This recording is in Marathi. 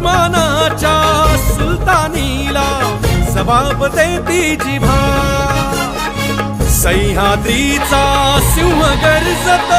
उस्मानाच्या सुलतानीला जबाब देती जिभा. सह्याद्रीचा सिंह गर्जत